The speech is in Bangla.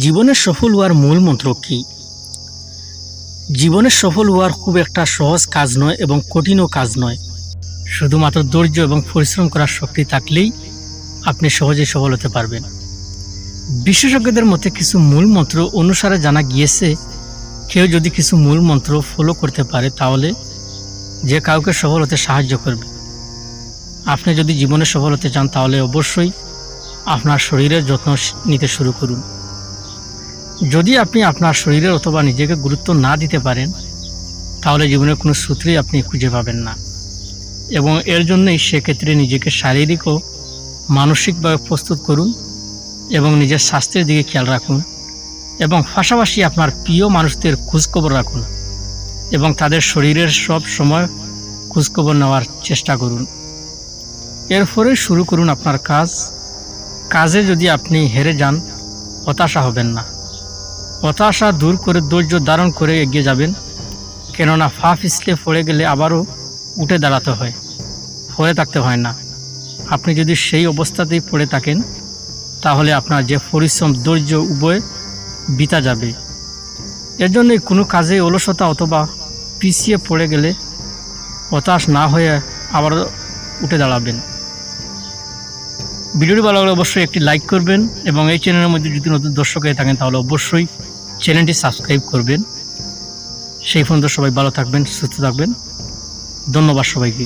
জীবনে সফল হওয়ার মূল মন্ত্র কী? জীবনে সফল হওয়ার খুব একটা সহজ কাজ নয় এবং কঠিনও কাজ নয়। শুধুমাত্র ধৈর্য এবং পরিশ্রম করার শক্তি থাকলেই আপনি সহজেই সফল হতে পারবেন। বিশেষজ্ঞদের মতে কিছু মূল মন্ত্র অনুসারে জানা গিয়েছে, কেউ যদি কিছু মূল মন্ত্র ফলো করতে পারে তাহলে যে কাউকে সফল হতে সাহায্য করবে। আপনি যদি জীবনে সফল হতে চান তাহলে অবশ্যই আপনার শরীরের যত্ন নিতে শুরু করুন। যদি আপনি আপনার শরীরের অথবা নিজেকে গুরুত্ব না দিতে পারেন, তাহলে জীবনের কোনো সূত্রেই আপনি খুঁজে পাবেন না। এবং এর জন্যই সেক্ষেত্রে নিজেকে শারীরিক ও মানসিকভাবে প্রস্তুত করুন এবং নিজের স্বাস্থ্যের দিকে খেয়াল রাখুন এবং পাশাপাশি আপনার প্রিয় মানুষদের খোঁজখবর রাখুন এবং তাদের শরীরের সব সময় খোঁজখবর নেওয়ার চেষ্টা করুন। এরপরে শুরু করুন আপনার কাজ। কাজে যদি আপনি হেরে যান, হতাশা হবেন না। হতাশা দূর করে ধৈর্য ধারণ করে এগিয়ে যাবেন। কেননা ফা পিছলে পড়ে গেলে আবারও উঠে দাঁড়াতে হয়, পড়ে থাকতে হয় না। আপনি যদি সেই অবস্থাতেই পড়ে থাকেন, তাহলে আপনার যে পরিশ্রম, ধৈর্য, উভয় বিতা যাবে। এর জন্যই কোনো কাজে অলসতা অথবা পিছিয়ে পড়ে গেলে হতাশ না হয়ে আবার উঠে দাঁড়াবেন। ভিডিওটি ভালো লাগলে অবশ্যই একটি লাইক করবেন এবং এই চ্যানেলের মধ্যে যদি নতুন দর্শক হয়ে থাকেন, তাহলে অবশ্যই চ্যানেলটি সাবস্ক্রাইব করবেন। সেই পর্যন্ত সবাই ভালো থাকবেন, সুস্থ থাকবেন। ধন্যবাদ সবাইকে।